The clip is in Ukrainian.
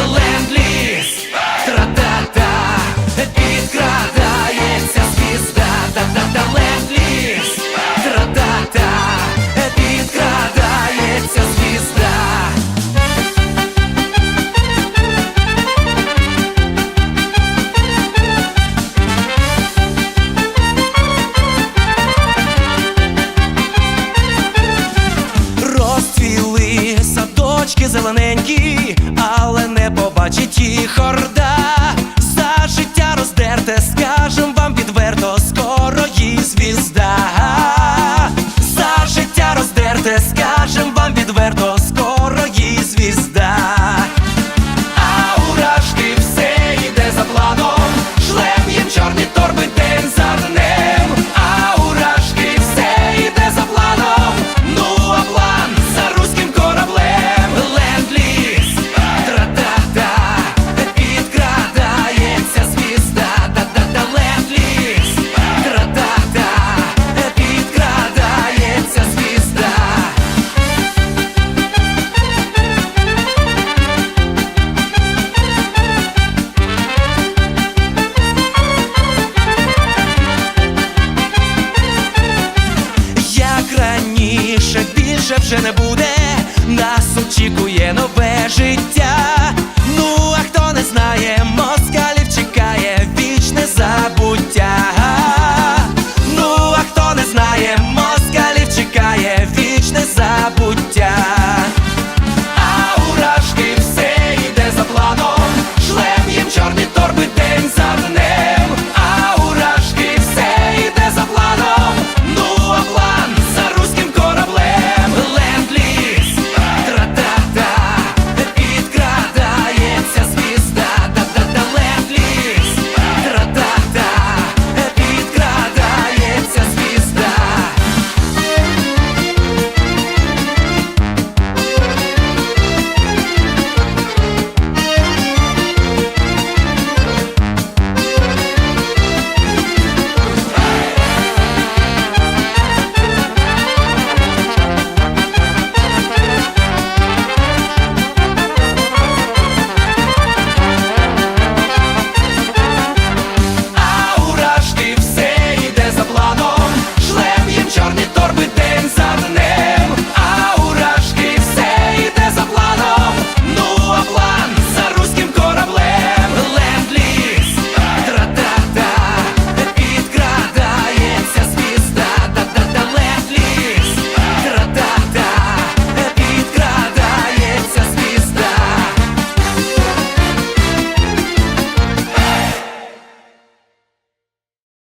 ленд-ліз, тра-та-та, підкрадається звізда, та-та-та, ленд-ліз, тра-та-та, підкрадається звізда. Розцвіли садочки бачить їх орда, за життя роздерте, скажем вам відверто, скоро їй звізда, за життя роздерте, скажем вам відверто. більше не буде, нас очікує нове життя.